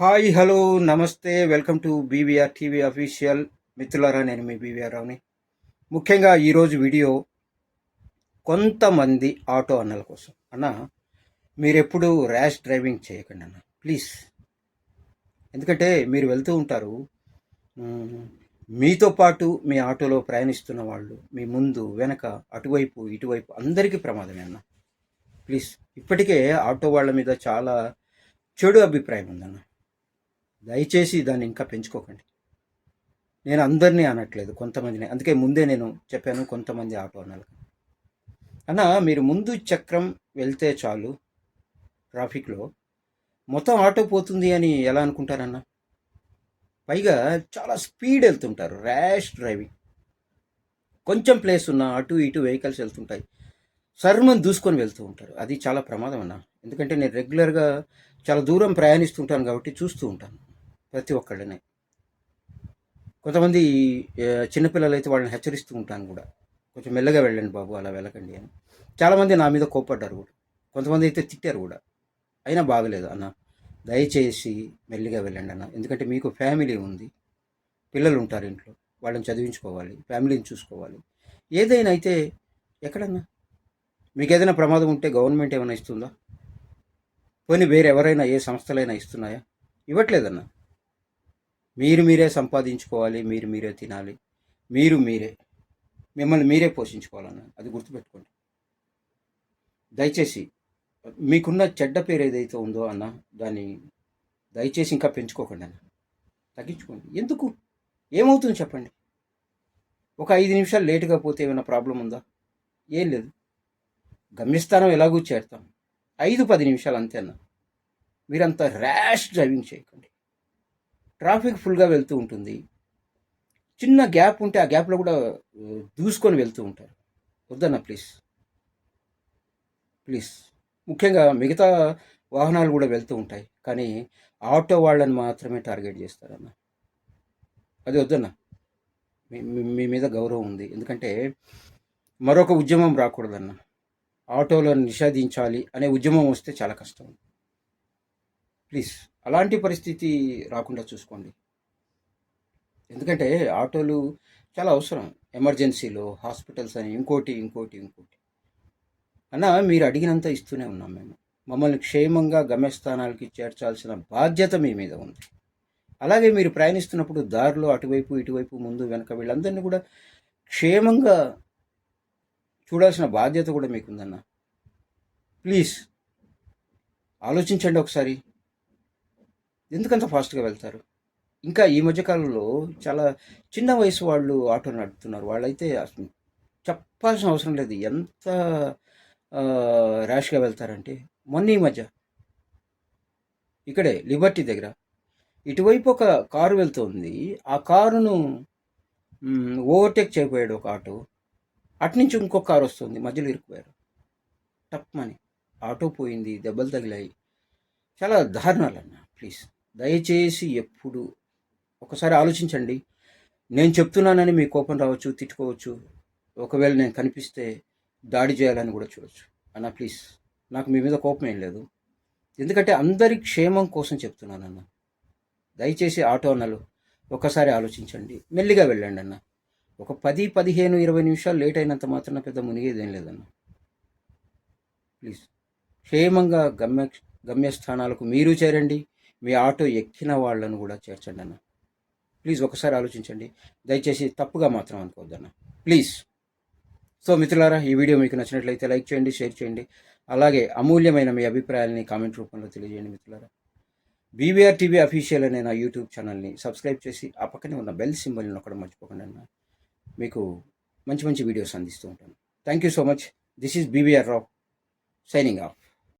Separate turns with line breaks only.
Hi hello నమస్తే welcome to BVR TV official. మిత్రులారా నేను మీ బీవీఆర్ రావుని. ముఖ్యంగా ఈరోజు వీడియో కొంతమంది ఆటో అన్నల కోసం. అన్న మీరెప్పుడు ర్యాష్ డ్రైవింగ్ చేయకండి అన్న ప్లీజ్. ఎందుకంటే మీరు వెళ్తూ ఉంటారు మీతో పాటు మీ ఆటోలో ప్రయాణిస్తున్న వాళ్ళు మీ ముందు వెనక అటువైపు ఇటువైపు అందరికీ ప్రమాదమే అన్న ప్లీజ్. ఇప్పటికే ఆటో వాళ్ళ మీద చాలా చెడు అభిప్రాయం ఉందన్న. దయచేసి దాన్ని ఇంకా పెంచుకోకండి. నేను అందరినీ అనట్లేదు కొంతమందిని. అందుకే ముందే నేను చెప్పాను కొంతమంది ఆటో అన్నారు అన్న మీరు ముందు చక్రం వెళ్తే చాలు ట్రాఫిక్లో. మొత్తం ఆటో పోతుంది అని ఎలా అనుకుంటారన్న? పైగా చాలా స్పీడ్ వెళ్తుంటారు ర్యాష్ డ్రైవింగ్ కొంచెం ప్లేస్ ఉన్న అటు ఇటు వెహికల్స్ వెళ్తుంటాయి. సర్మం దూసుకొని వెళ్తూ ఉంటారు. అది చాలా ప్రమాదం అన్న. ఎందుకంటే నేను రెగ్యులర్గా చాలా దూరం ప్రయాణిస్తుంటాను కాబట్టి చూస్తూ ఉంటాను. ప్రతి ఒక్కళ్ళని. కొంతమంది చిన్నపిల్లలు అయితే వాళ్ళని హెచ్చరిస్తూ ఉంటాను కూడా. కొంచెం మెల్లగా వెళ్ళండి బాబు అలా వెళ్ళకండి అని. చాలామంది నా మీద కోప్పడ్డారు కూడా. కొంతమంది అయితే తిట్టారు కూడా. అయినా బాగలేదు అన్న దయచేసి మెల్లిగా వెళ్ళండి అన్న. ఎందుకంటే మీకు ఫ్యామిలీ ఉంది. పిల్లలు ఉంటారు ఇంట్లో. వాళ్ళని చదివించుకోవాలి ఫ్యామిలీని చూసుకోవాలి. ఏదైనా అయితే ఎక్కడన్నా? మీకు ఏదైనా ప్రమాదం ఉంటే గవర్నమెంట్ ఏమైనా ఇస్తుందా? పోనీ వేరే ఎవరైనా ఏ సంస్థలైనా ఇస్తున్నాయా? ఇవ్వట్లేదన్నా. మీరు మీరే సంపాదించుకోవాలి మీరు మీరే తినాలి మీరు మీరే. మిమ్మల్ని మీరే పోషించుకోవాలన్న అది గుర్తుపెట్టుకోండి. దయచేసి మీకున్న చెడ్డ పేరు ఏదైతే ఉందో అన్న దాన్ని దయచేసి ఇంకా పెంచుకోకండి అన్న. తగ్గించుకోండి. ఎందుకు? ఏమవుతుంది చెప్పండి. ఒక ఐదు నిమిషాలు లేటుగా పోతే ఏమైనా ప్రాబ్లం ఉందా? ఏం లేదు. గమ్యస్థానం ఎలాగూ చేరుతాం. ఐదు పది నిమిషాలు అంతే అన్న. మీరంత ర్యాష్ డ్రైవింగ్ చేయకండి. ట్రాఫిక్ ఫుల్గా వెళ్తూ ఉంటుంది. చిన్న గ్యాప్ ఉంటే ఆ గ్యాప్లో కూడా దూసుకొని వెళ్తూ ఉంటారు. వద్దన్న ప్లీజ్. ప్లీజ్. ముఖ్యంగా మిగతా వాహనాలు కూడా వెళ్తూ ఉంటాయి. కానీ ఆటో వాళ్ళని మాత్రమే టార్గెట్ చేస్తారన్న. అది వద్దన్న. మీ- మీ మీద గౌరవం ఉంది. ఎందుకంటే మరొక ఉద్యమం రాకూడదన్న. ఆటోలను నిషేధించాలి అనే ఉద్యమం వస్తే చాలా కష్టం. ప్లీజ్. అలాంటి పరిస్థితి రాకుండా చూసుకోండి. ఎందుకంటే ఆటోలు చాలా అవసరం. ఎమర్జెన్సీలో హాస్పిటల్స్ అని ఇంకోటి ఇంకోటి ఇంకోటి. అన్న మీరు అడిగినంత ఇస్తూనే ఉన్నాం మేము. మమ్మల్ని క్షేమంగా గమ్యస్థానాలకి చేర్చాల్సిన బాధ్యత మీ మీద ఉంది. అలాగే మీరు ప్రయాణిస్తున్నప్పుడు దారిలో అటువైపు ఇటువైపు ముందు వెనక వీళ్ళందరినీ కూడా క్షేమంగా చూడాల్సిన బాధ్యత కూడా మీకుందన్న. ప్లీజ్ ఆలోచించండి ఒకసారి. ఎందుకంత ఫాస్ట్గా వెళ్తారు? ఇంకా ఈ మధ్యకాలంలో చాలా చిన్న వయసు వాళ్ళు ఆటో నడుపుతున్నారు. వాళ్ళైతే చెప్పాల్సిన అవసరం లేదు. ఎంత ర్యాష్గా వెళ్తారంటే మొన్న ఈ మధ్య ఇక్కడే లిబర్టీ దగ్గర ఇటువైపు ఒక కారు వెళ్తుంది. ఆ కారును ఓవర్టేక్ చేయబోయాడు ఒక ఆటో. అట్నుంచి ఇంకొక కారు వస్తుంది. మధ్యలో ఇరుక్కుపోయారు. తప్పమని ఆటో పోయింది. దెబ్బలు తగిలాయి. చాలా దారుణాలన్న ప్లీజ్. దయచేసి ఎప్పుడు ఒకసారి ఆలోచించండి. నేను చెప్తున్నానని మీ కోపం రావచ్చు తిట్టుకోవచ్చు. ఒకవేళ నేను కనిపిస్తే దాడి చేయాలని కూడా చూడొచ్చు. అన్న ప్లీజ్. నాకు మీ మీద కోపం ఏం లేదు. ఎందుకంటే అందరి క్షేమం కోసం చెప్తున్నాను అన్న. దయచేసి ఆటో అన్నలు ఒకసారి ఆలోచించండి. మెల్లిగా వెళ్ళండి అన్న. ఒక పది పదిహేను ఇరవై నిమిషాలు లేట్ అయినంత మాత్రం పెద్ద మునిగేదేం లేదన్న. ప్లీజ్. క్షేమంగా గమ్య గమ్యస్థానాలకు మీరు చేరండి. మీ ఆటో ఎక్కిన వాళ్ళను కూడా చేర్చండి అన్న. ప్లీజ్ ఒకసారి ఆలోచించండి. దయచేసి తప్పుగా మాత్రం అనుకోవద్దన్న ప్లీజ్ సో మిత్రులారా ఈ వీడియో మీకు నచ్చినట్లయితే లైక్ చేయండి షేర్ చేయండి. అలాగే అమూల్యమైన మీ అభిప్రాయాలని కామెంట్ రూపంలో తెలియజేయండి మిత్రులారా. బీవీఆర్ టీవీ అఫీషియల్ అనే నా యూట్యూబ్ ఛానల్ని సబ్స్క్రైబ్ చేసి ఆ పక్కనే ఉన్న బెల్ సింబల్ని నొక్కడం మర్చిపోకండి అన్న. మీకు మంచి మంచి వీడియోస్ అందిస్తూ ఉంటాను. Thank you so much this is BVR Rao signing off